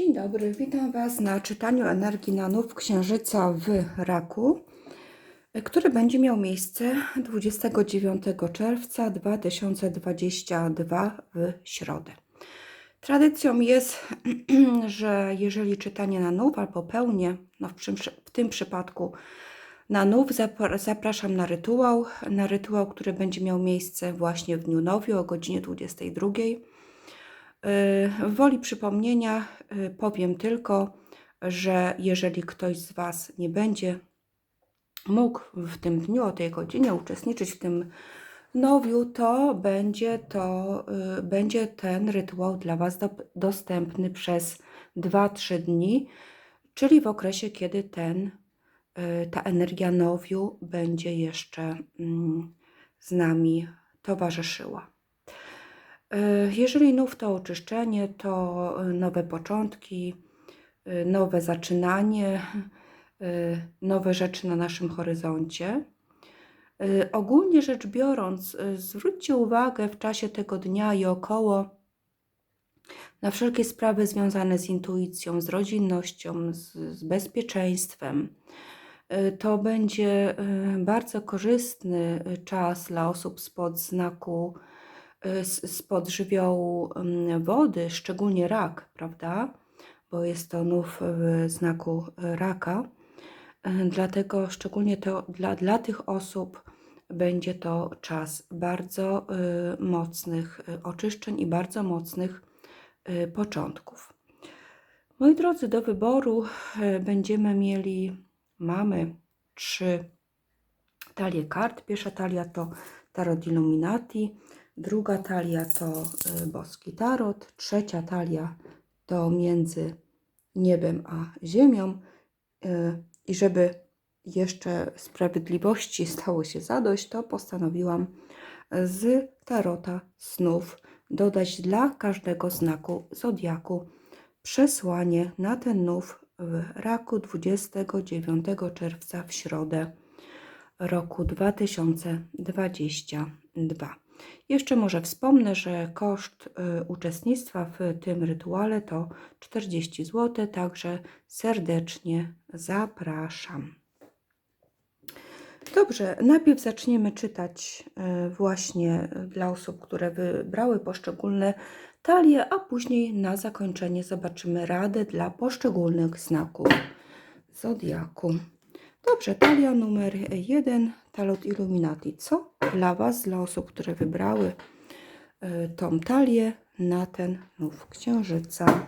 Dzień dobry, witam Was na czytaniu energii na nów księżyca w raku, który będzie miał miejsce 29 czerwca 2022 w środę. Tradycją jest, że jeżeli czytanie na nów albo pełnie, no w, przym- w tym przypadku na nów, zapra- zapraszam na rytuał, na rytuał, który będzie miał miejsce właśnie w dniu nowiu o godzinie 22. W woli przypomnienia y, powiem tylko, że jeżeli ktoś z Was nie będzie mógł w tym dniu o tej godzinie uczestniczyć w tym nowiu, to będzie, to, y, będzie ten rytuał dla Was do, dostępny przez 2-3 dni, czyli w okresie, kiedy ten, y, ta energia nowiu będzie jeszcze mm, z nami towarzyszyła. Y, Jeżeli nów to oczyszczenie, to y, nowe początki, y, nowe zaczynanie, nowe rzeczy na naszym horyzoncie. Ogólnie rzecz biorąc, zwróćcie uwagę w czasie tego dnia i około na wszelkie sprawy związane z intuicją, z rodzinnością, z, z bezpieczeństwem. To będzie bardzo korzystny czas dla osób spod znaku spod żywiołu mm, wody, szczególnie rak, prawda? Bo jest to nów w znaku raka. Y, Dlatego szczególnie to dla, dla tych osób będzie to czas bardzo y, mocnych y, oczyszczeń i bardzo mocnych y, początków. Moi drodzy, do wyboru y, będziemy mieli, mamy trzy talie kart. Pierwsza talia to Tarot Illuminati, druga talia to y, Boski Tarot, trzecia talia to Między Niebem a Ziemią. Y, I żeby jeszcze sprawiedliwości stało się zadość, to postanowiłam z Tarota Snów dodać dla każdego znaku Zodiaku przesłanie na ten nów w raku 29 czerwca w środę roku 2022. Jeszcze może wspomnę, że koszt y, uczestnictwa w tym rytuale to 40 zł, także serdecznie zapraszam. Dobrze, najpierw zaczniemy czytać y, właśnie dla osób, które wybrały poszczególne talie, a później na zakończenie zobaczymy radę dla poszczególnych znaków zodiaku. Dobrze, talia numer jeden, Tarot Illuminati. Co dla Was, dla osób, które wybrały y, tą talię na ten nów księżyca?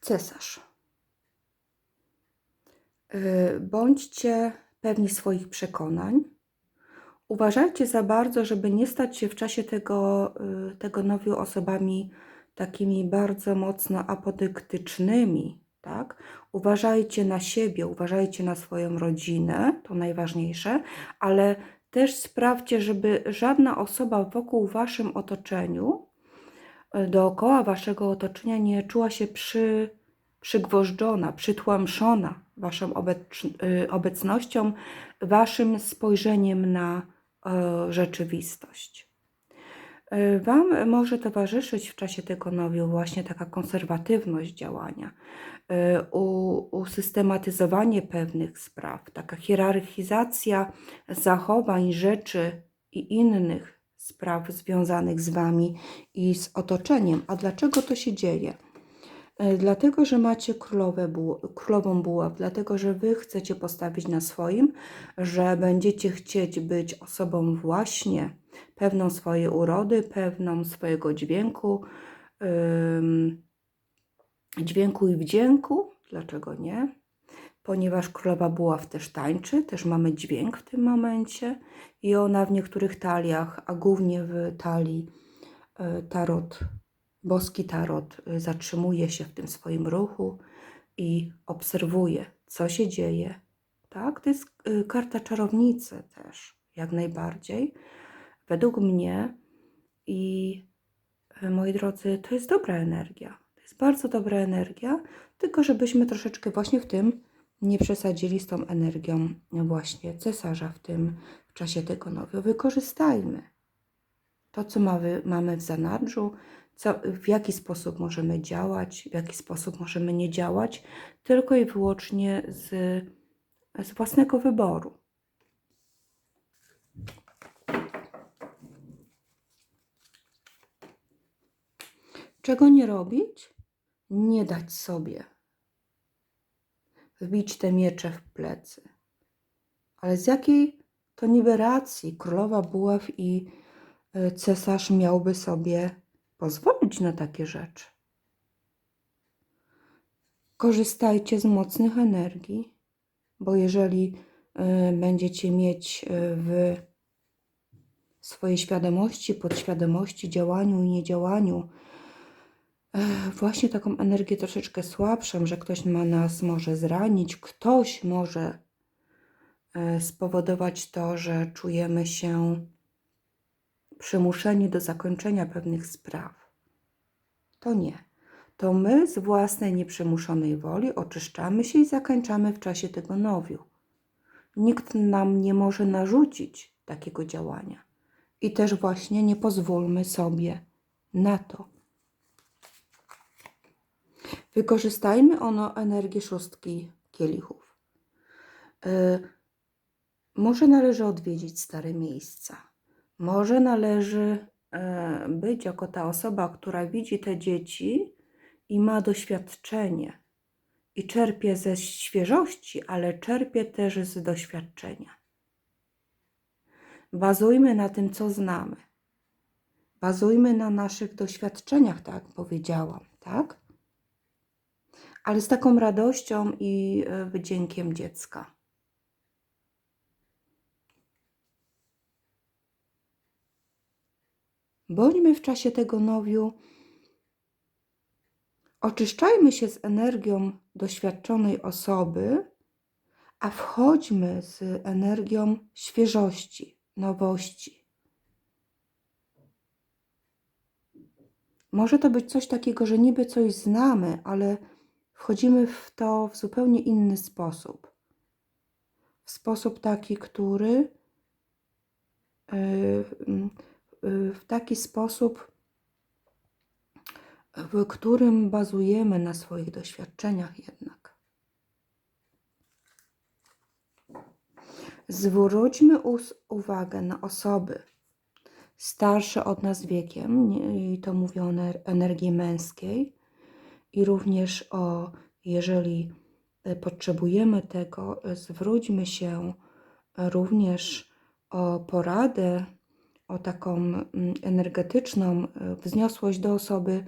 Cesarz. Y, Bądźcie pewni swoich przekonań. Uważajcie za bardzo, żeby nie stać się w czasie tego, y, tego nowiu osobami takimi bardzo mocno apodyktycznymi, tak? Uważajcie na siebie, uważajcie na swoją rodzinę, to najważniejsze, ale też sprawdźcie, żeby żadna osoba wokół waszym otoczeniu, y, dookoła waszego otoczenia nie czuła się przy, przygwożdżona, przytłamszona waszą y, obecnością, waszym spojrzeniem na rzeczywistość. E, Wam może towarzyszyć w czasie tego nowiu właśnie taka konserwatywność działania, e, usystematyzowanie pewnych spraw, taka hierarchizacja zachowań, rzeczy i innych spraw związanych z Wami i z otoczeniem. A dlaczego to się dzieje? E, Dlatego, że macie królowe królową buław, dlatego, że wy chcecie postawić na swoim, że będziecie chcieć być osobą właśnie pewną swojej urody, pewną swojego dźwięku, dźwięku i wdzięku. Dlaczego nie? Ponieważ królowa buław też tańczy, też mamy dźwięk w tym momencie i ona w niektórych taliach, a głównie w talii y, tarot boski tarot y, zatrzymuje się w tym swoim ruchu i obserwuje, co się dzieje. Tak, to jest y, karta czarownicy też, jak najbardziej. Według mnie i y, moi drodzy, to jest dobra energia. To jest bardzo dobra energia, tylko żebyśmy troszeczkę właśnie w tym nie przesadzili z tą energią właśnie cesarza w tym w czasie tego nowiu. Wykorzystajmy to, co mamy w zanadrzu, co, w jaki sposób możemy działać, w jaki sposób możemy nie działać, tylko i wyłącznie z, z własnego wyboru. Czego nie robić? Nie dać sobie wbić te miecze w plecy. Ale z jakiej to niby racji królowa buław i y, cesarz miałby sobie pozwolić na takie rzeczy? Korzystajcie z mocnych energii, bo jeżeli y, będziecie mieć y, w swojej świadomości, podświadomości, działaniu i niedziałaniu Ech, właśnie taką energię troszeczkę słabszą, że ktoś ma nas może zranić, ktoś może spowodować to, że czujemy się przymuszeni do zakończenia pewnych spraw. To nie. To my z własnej nieprzymuszonej woli oczyszczamy się i zakończamy w czasie tego nowiu. Nikt nam nie może narzucić takiego działania. I też właśnie nie pozwólmy sobie na to. Wykorzystajmy ono energię szóstki kielichów. Y, może należy odwiedzić stare miejsca. Może należy y, być jako ta osoba, która widzi te dzieci i ma doświadczenie i czerpie ze świeżości, ale czerpie też z doświadczenia. Bazujmy na tym, co znamy. Bazujmy na naszych doświadczeniach, tak powiedziałam, tak? ale z taką radością i e, wdziękiem dziecka. Bądźmy w czasie tego nowiu, oczyszczajmy się z energią doświadczonej osoby, a wchodźmy z energią świeżości, nowości. Może to być coś takiego, że niby coś znamy, ale wchodzimy w to w zupełnie inny sposób. W sposób taki, który y, y, w taki sposób, w którym bazujemy na swoich doświadczeniach jednak. Zwróćmy uwagę na osoby starsze od nas wiekiem, i to mówię o energii męskiej, i również o, jeżeli e, potrzebujemy tego, e, zwróćmy się również o poradę, o taką mm, energetyczną e, wzniosłość do osoby,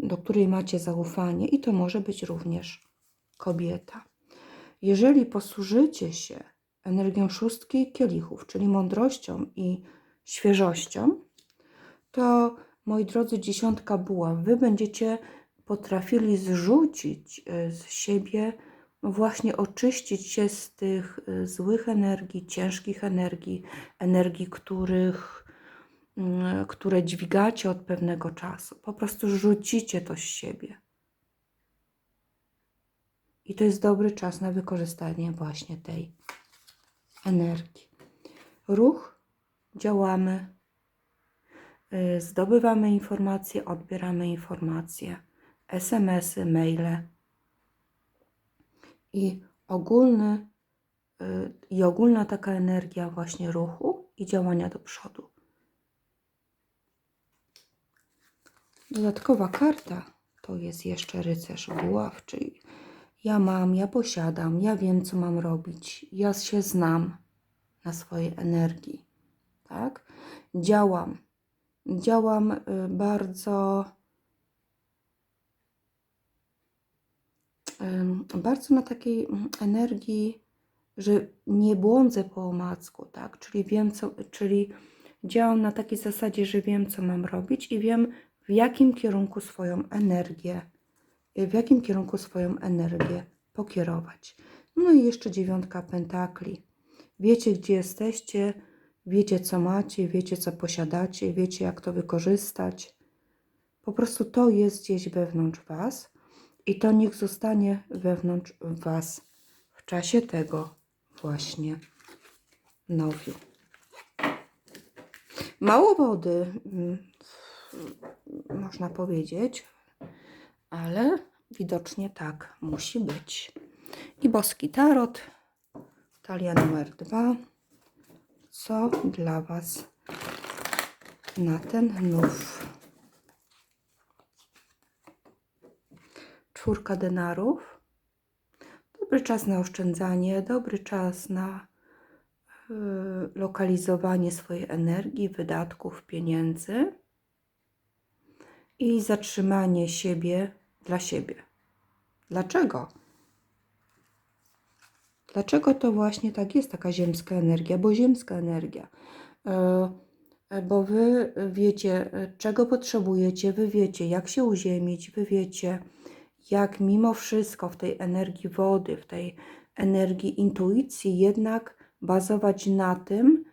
do której macie zaufanie, i to może być również kobieta. Jeżeli posłużycie się energią szóstki kielichów, czyli mądrością i świeżością, to moi drodzy, dziesiątka buław, wy będziecie potrafili zrzucić e, z siebie, właśnie oczyścić się z tych e, złych energii, ciężkich energii, energii, których, mm, które dźwigacie od pewnego czasu. Po prostu rzucicie to z siebie. I to jest dobry czas na wykorzystanie właśnie tej energii. Ruch, działamy, Y, zdobywamy informacje, odbieramy informacje, SMS-y, maile i ogólny y, i ogólna taka energia właśnie ruchu i działania do przodu. Dodatkowa karta to jest jeszcze rycerz buław, czyli ja mam, ja posiadam, ja wiem, co mam robić, ja się znam na swojej energii, tak? Działam, działam y, bardzo bardzo na takiej mm, energii, że nie błądzę po omacku, tak? Czyli wiem, co, czyli działam na takiej zasadzie, że wiem, co mam robić i wiem, w jakim kierunku swoją energię, y, w jakim kierunku swoją energię pokierować. No i jeszcze dziewiątka pentakli. Wiecie, gdzie jesteście, Wiecie, co macie, wiecie, co posiadacie, wiecie, jak to wykorzystać. Po prostu to jest gdzieś wewnątrz Was. I to niech zostanie wewnątrz Was w czasie tego właśnie nowiu. Mało wody, mm, można powiedzieć, ale widocznie tak musi być. I boski tarot, talia numer dwa. Co dla Was na ten nów? Czwórka denarów. Dobry czas na oszczędzanie, dobry czas na y, lokalizowanie swojej energii, wydatków, pieniędzy i zatrzymanie siebie dla siebie. Dlaczego? Dlaczego to właśnie tak jest, taka ziemska energia? Bo ziemska energia. E, Bo wy wiecie, czego potrzebujecie, wy wiecie, jak się uziemić, wy wiecie, jak mimo wszystko w tej energii wody, w tej energii intuicji, jednak bazować na tym,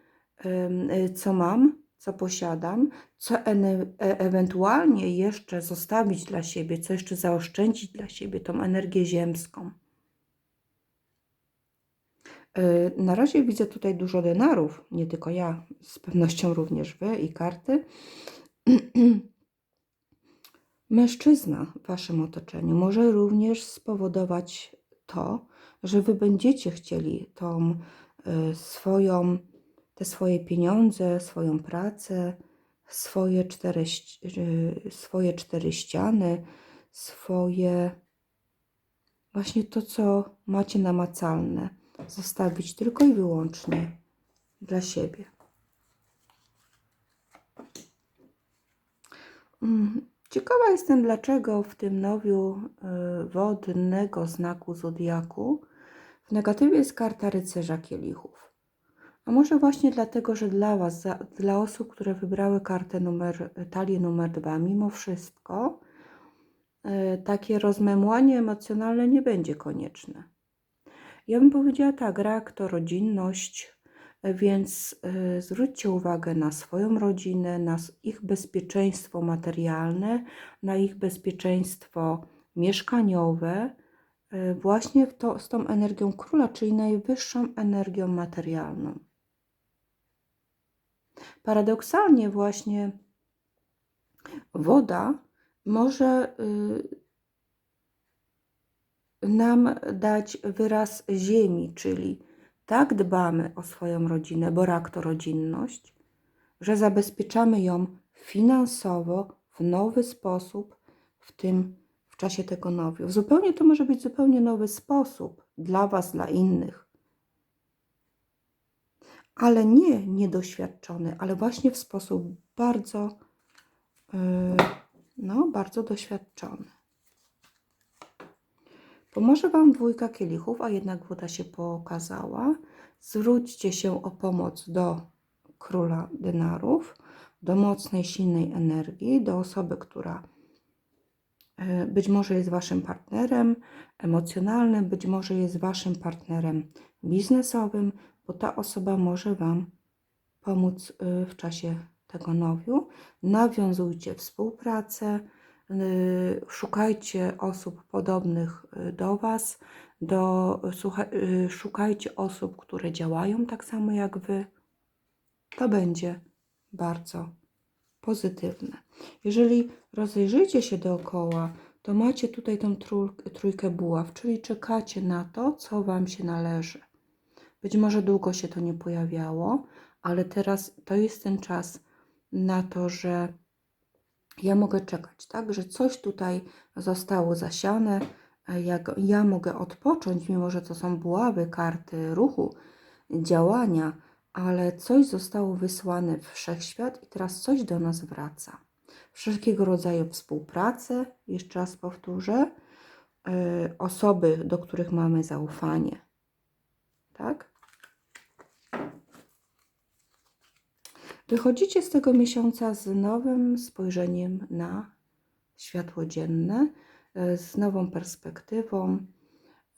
co mam, co posiadam, co e- ewentualnie jeszcze zostawić dla siebie, co jeszcze zaoszczędzić dla siebie, tą energię ziemską. E, Na razie widzę tutaj dużo denarów, nie tylko ja, z pewnością również wy i karty. Mężczyzna w waszym otoczeniu może również spowodować to, że wy będziecie chcieli tą e, swoją, te swoje pieniądze, swoją pracę, swoje cztery, e, swoje cztery ściany, swoje właśnie to, co macie namacalne, zostawić tylko i wyłącznie dla siebie. Mm, Ciekawa jestem, dlaczego w tym nowiu y, wodnego znaku zodiaku w negatywie jest karta rycerza kielichów. A może właśnie dlatego, że dla Was, dla osób, które wybrały kartę numer, talię numer dwa, mimo wszystko y, takie rozmemłanie emocjonalne nie będzie konieczne. Ja bym powiedziała tak, rak to rodzinność, więc y, zwróćcie uwagę na swoją rodzinę, na ich bezpieczeństwo materialne, na ich bezpieczeństwo mieszkaniowe, y, właśnie to, z tą energią króla, czyli najwyższą energią materialną. Paradoksalnie właśnie woda może y, nam dać wyraz ziemi, czyli tak dbamy o swoją rodzinę, bo rak to rodzinność, że zabezpieczamy ją finansowo w nowy sposób w tym w czasie tego nowiu. Zupełnie to może być zupełnie nowy sposób dla Was, dla innych. Ale nie niedoświadczony, ale właśnie w sposób bardzo, yy, no, bardzo doświadczony. Pomoże Wam dwójka kielichów, a jednak woda się pokazała. Zwróćcie się o pomoc do króla denarów, do mocnej, silnej energii, do osoby, która e, być może jest Waszym partnerem emocjonalnym, być może jest Waszym partnerem biznesowym, bo ta osoba może Wam pomóc y, w czasie tego nowiu. Nawiązujcie współpracę, szukajcie osób podobnych y, do Was, do, y, szukajcie osób, które działają tak samo jak Wy. To będzie bardzo pozytywne. Jeżeli rozejrzycie się dookoła, to macie tutaj tą trój- trójkę buław, czyli czekacie na to, co Wam się należy. Być może długo się to nie pojawiało, ale teraz to jest ten czas na to, że ja mogę czekać, tak? Że coś tutaj zostało zasiane, a jak ja mogę odpocząć, mimo że to są buławy, karty ruchu, działania, ale coś zostało wysłane w wszechświat i teraz coś do nas wraca. Wszelkiego rodzaju współpracę, jeszcze raz powtórzę, yy, osoby, do których mamy zaufanie, tak? Wychodzicie z tego miesiąca z nowym spojrzeniem na światło dzienne, e, z nową perspektywą,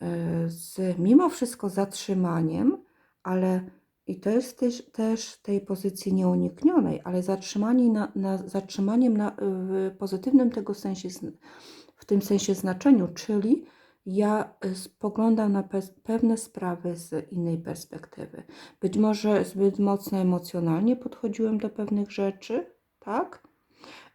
e, z mimo wszystko zatrzymaniem, ale i to jest też, też tej pozycji nieuniknionej, ale zatrzymanie na, na, zatrzymaniem na, w pozytywnym tego sensie, w tym sensie znaczeniu, czyli ja y, spoglądam na pe- pewne sprawy z innej perspektywy. Być może zbyt mocno emocjonalnie podchodziłem do pewnych rzeczy, tak?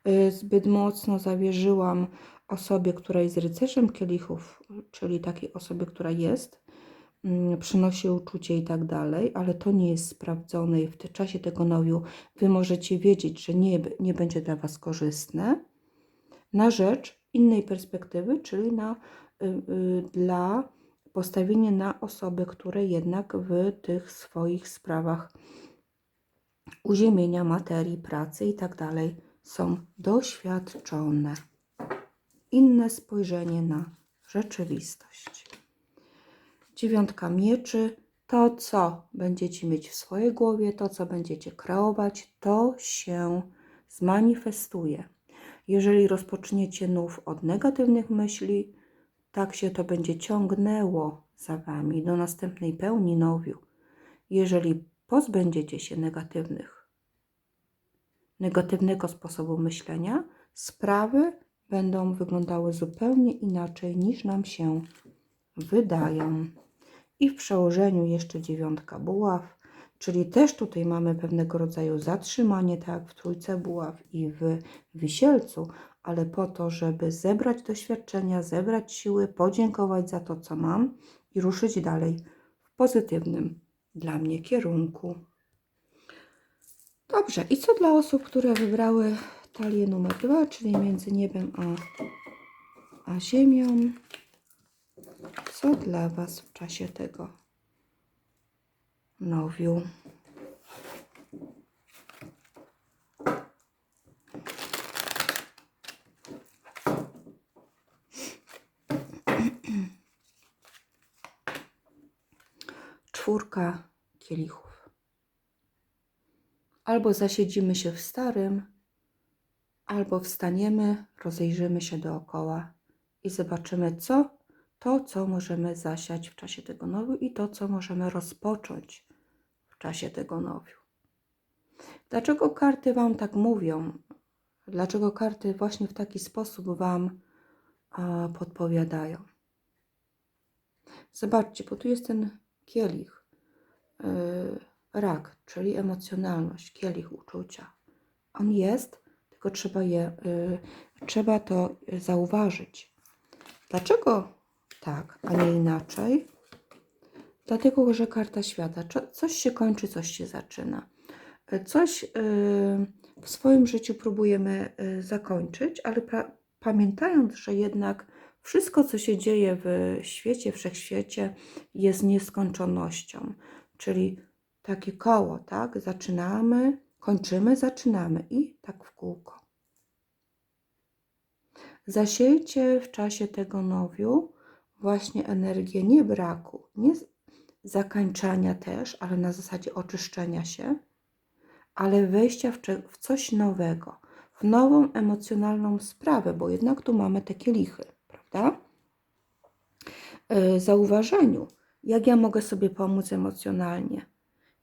Y, Zbyt mocno zawierzyłam osobie, która jest rycerzem kielichów, czyli takiej osobie, która jest, mm, przynosi uczucie i tak dalej, ale to nie jest sprawdzone i w czasie tego nowiu Wy możecie wiedzieć, że nie, nie będzie dla Was korzystne, na rzecz innej perspektywy, czyli na, dla postawienia na osoby, które jednak w tych swoich sprawach uziemienia materii, pracy i tak dalej są doświadczone. Inne spojrzenie na rzeczywistość. Dziewiątka mieczy. To, co będziecie mieć w swojej głowie, to, co będziecie kreować, to się zmanifestuje. Jeżeli rozpoczniecie nów od negatywnych myśli, tak się to będzie ciągnęło za wami do następnej pełni nowiu. Jeżeli pozbędziecie się negatywnych, negatywnego sposobu myślenia, sprawy będą wyglądały zupełnie inaczej niż nam się wydają. I w przełożeniu jeszcze dziewiątka buław, czyli też tutaj mamy pewnego rodzaju zatrzymanie, tak jak w trójce buław i w wisielcu, ale po to, żeby zebrać doświadczenia, zebrać siły, podziękować za to, co mam i ruszyć dalej w pozytywnym dla mnie kierunku. Dobrze, i co dla osób, które wybrały talię numer dwa, czyli między niebem a, a ziemią? Co dla Was w czasie tego nowiu? Czwórka kielichów. Albo zasiedzimy się w starym, albo wstaniemy, rozejrzymy się dookoła i zobaczymy, co to, co możemy zasiać w czasie tego nowiu i to, co możemy rozpocząć w czasie tego nowiu. Dlaczego karty Wam tak mówią? Dlaczego karty właśnie w taki sposób Wam a, podpowiadają? Zobaczcie, bo tu jest ten kielich, yy, rak, czyli emocjonalność, kielich uczucia. On jest, tylko trzeba, je, yy, trzeba to zauważyć. Dlaczego tak, a nie inaczej? Dlatego, że karta świata, coś się kończy, coś się zaczyna. Y, Coś w swoim życiu próbujemy zakończyć, ale pamiętając, że jednak wszystko, co się dzieje w świecie, wszechświecie, jest nieskończonością. Czyli takie koło, tak? Zaczynamy, kończymy, zaczynamy i tak w kółko. Zasiejcie w czasie tego nowiu właśnie energię nie braku, nie zakańczania też, ale na zasadzie oczyszczenia się, ale wejścia w coś nowego, w nową emocjonalną sprawę, bo jednak tu mamy te kielichy, prawda? Yy, Zauważeniu, jak ja mogę sobie pomóc emocjonalnie,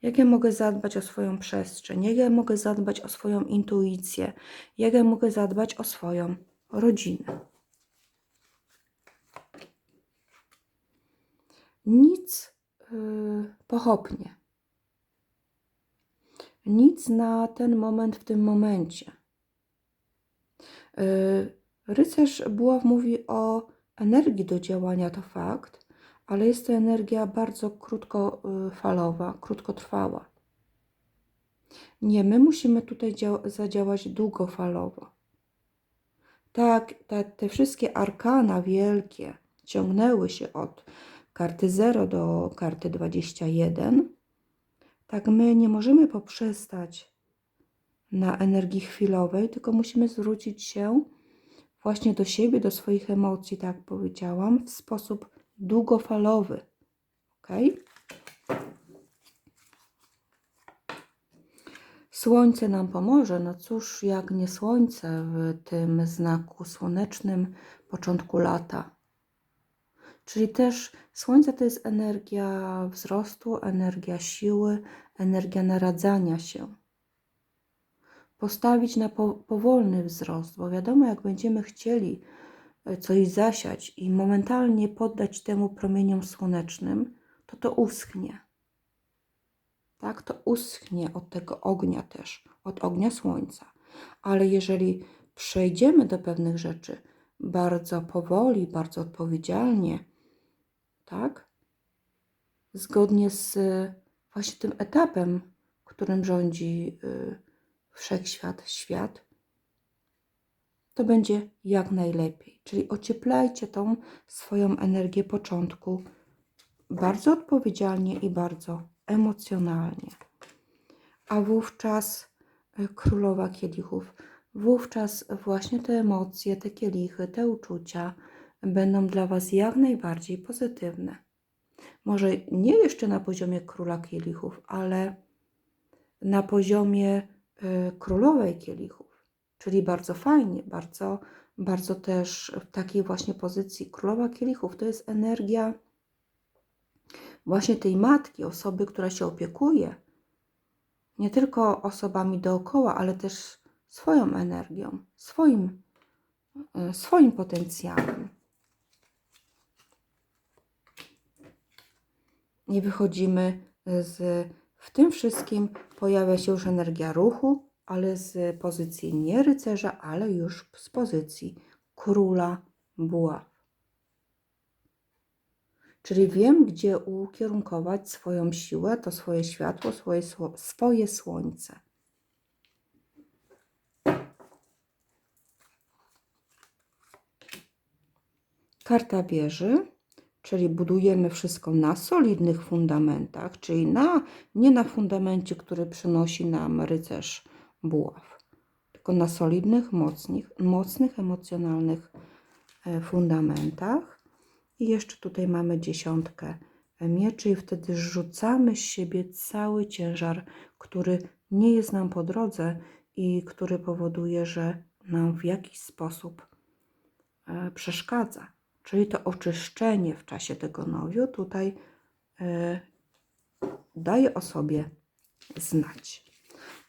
jak ja mogę zadbać o swoją przestrzeń, jak ja mogę zadbać o swoją intuicję, jak ja mogę zadbać o swoją rodzinę. Nic yy, pochopnie. Nic na ten moment w tym momencie. Yy, Rycerz Buław mówi o energii do działania, to fakt, ale jest to energia bardzo krótkofalowa, krótkotrwała. Nie, my musimy tutaj dział- zadziałać długofalowo. Tak, te, te wszystkie arkana wielkie ciągnęły się od karty 0 do karty 21. Tak, my nie możemy poprzestać na energii chwilowej, tylko musimy zwrócić się właśnie do siebie, do swoich emocji, tak powiedziałam, w sposób długofalowy. Ok? Słońce nam pomoże. No cóż, jak nie słońce w tym znaku słonecznym początku lata. Czyli też słońce to jest energia wzrostu, energia siły, energia naradzania się. Postawić na po, powolny wzrost, bo wiadomo, jak będziemy chcieli e, coś zasiać i momentalnie poddać temu promieniom słonecznym, to to uschnie. Tak, to uschnie od tego ognia też, od ognia słońca. Ale jeżeli przejdziemy do pewnych rzeczy bardzo powoli, bardzo odpowiedzialnie, tak, zgodnie z e, właśnie tym etapem, którym rządzi y, wszechświat, świat, to będzie jak najlepiej. Czyli ocieplajcie tą swoją energię początku bardzo odpowiedzialnie i bardzo emocjonalnie. A wówczas y, królowa kielichów, wówczas właśnie te emocje, te kielichy, te uczucia będą dla Was jak najbardziej pozytywne. Może nie jeszcze na poziomie króla kielichów, ale na poziomie królowej kielichów. Czyli bardzo fajnie, bardzo, bardzo też w takiej właśnie pozycji królowa kielichów to jest energia właśnie tej matki, osoby, która się opiekuje nie tylko osobami dookoła, ale też swoją energią, swoim, y, swoim potencjałem. Nie wychodzimy z. W tym wszystkim pojawia się już energia ruchu, ale z pozycji nie rycerza, ale już z pozycji króla buław. Czyli wiem, gdzie ukierunkować swoją siłę, to swoje światło, swoje, swoje słońce. Karta wieży, czyli budujemy wszystko na solidnych fundamentach, czyli na, nie na fundamencie, który przynosi nam rycerz buław, tylko na solidnych, mocnych, mocnych emocjonalnych e, fundamentach. I jeszcze tutaj mamy dziesiątkę mieczy i wtedy rzucamy z siebie cały ciężar, który nie jest nam po drodze i który powoduje, że nam w jakiś sposób e, przeszkadza. Czyli to oczyszczenie w czasie tego nowiu tutaj e, daje o sobie znać.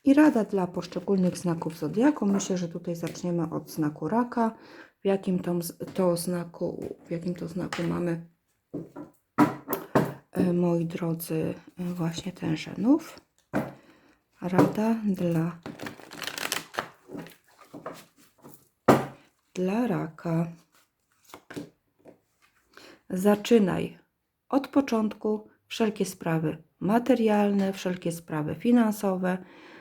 I rada dla poszczególnych znaków zodiaku. Myślę, że tutaj zaczniemy od znaku raka. W jakim to, to znaku, w jakim to znaku mamy, e, moi drodzy, e, właśnie ten żenów. Rada dla dla raka. Zaczynaj od początku wszelkie sprawy materialne, wszelkie sprawy finansowe,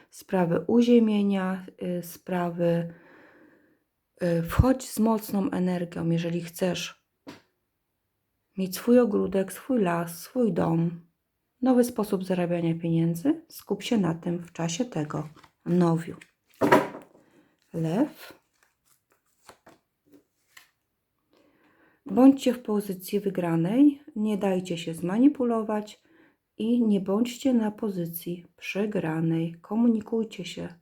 sprawy uziemienia, y, sprawy. Y, wchodź z mocną energią, jeżeli chcesz mieć swój ogródek, swój las, swój dom, nowy sposób zarabiania pieniędzy. Skup się na tym w czasie tego nowiu. Lew. Bądźcie w pozycji wygranej, nie dajcie się zmanipulować i nie bądźcie na pozycji przegranej. Komunikujcie się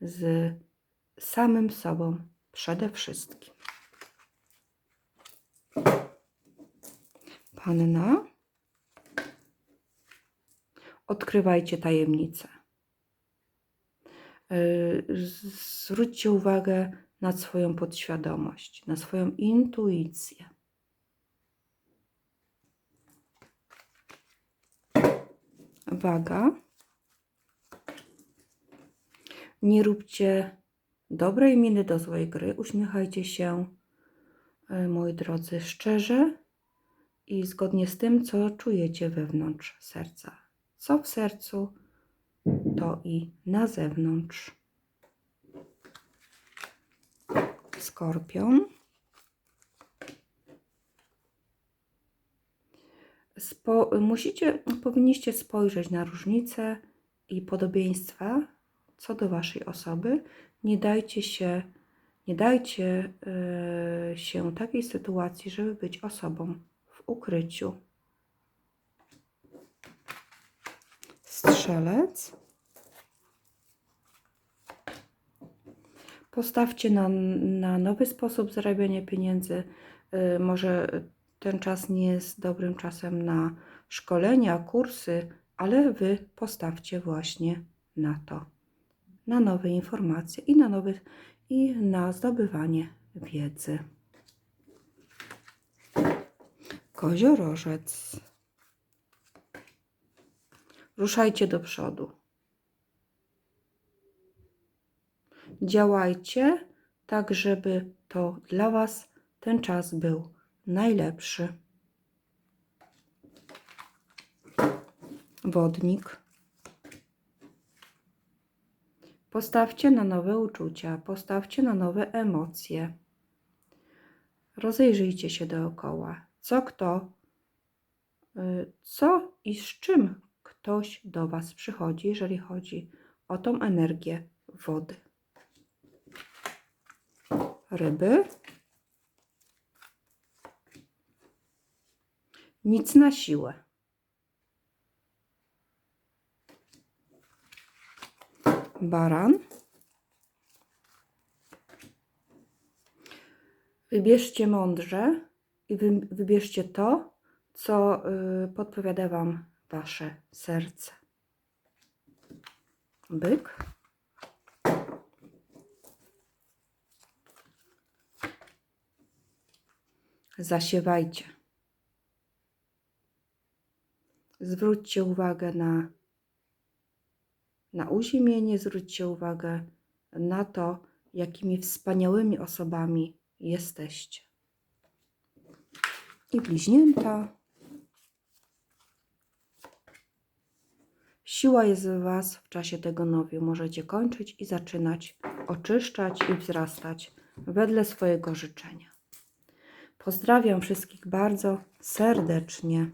z samym sobą przede wszystkim. Panna, odkrywajcie tajemnice. Yy, zwróćcie uwagę na swoją podświadomość, na swoją intuicję. Waga. Nie róbcie dobrej miny do złej gry. Uśmiechajcie się, e, moi drodzy, szczerze i zgodnie z tym, co czujecie wewnątrz serca. Co w sercu, to i na zewnątrz. Skorpion. Spo, musicie, powinniście spojrzeć na różnice i podobieństwa co do waszej osoby. Nie dajcie się, nie dajcie yy, się takiej sytuacji, żeby być osobą w ukryciu. Strzelec. postawcie na, na nowy sposób zarabiania pieniędzy. Y, może ten czas nie jest dobrym czasem na szkolenia, kursy, ale Wy postawcie właśnie na to, na nowe informacje i na, nowy, i na zdobywanie wiedzy. Koziorożec. Ruszajcie do przodu. Działajcie tak, żeby to dla Was ten czas był najlepszy. Wodnik. Postawcie na nowe uczucia, postawcie na nowe emocje. Rozejrzyjcie się dookoła. Co kto, y, co i z czym ktoś do Was przychodzi, jeżeli chodzi o tą energię wody. Ryby. Nic na siłę. Baran. Wybierzcie mądrze i wy, wybierzcie to, co y, podpowiada Wam Wasze serce. Byk. Zasiewajcie. Zwróćcie uwagę na, na uziemienie, zwróćcie uwagę na to, jakimi wspaniałymi osobami jesteście. I bliźnięta. Siła jest w Was w czasie tego nowiu. Możecie kończyć i zaczynać, oczyszczać i wzrastać wedle swojego życzenia. Pozdrawiam wszystkich bardzo serdecznie.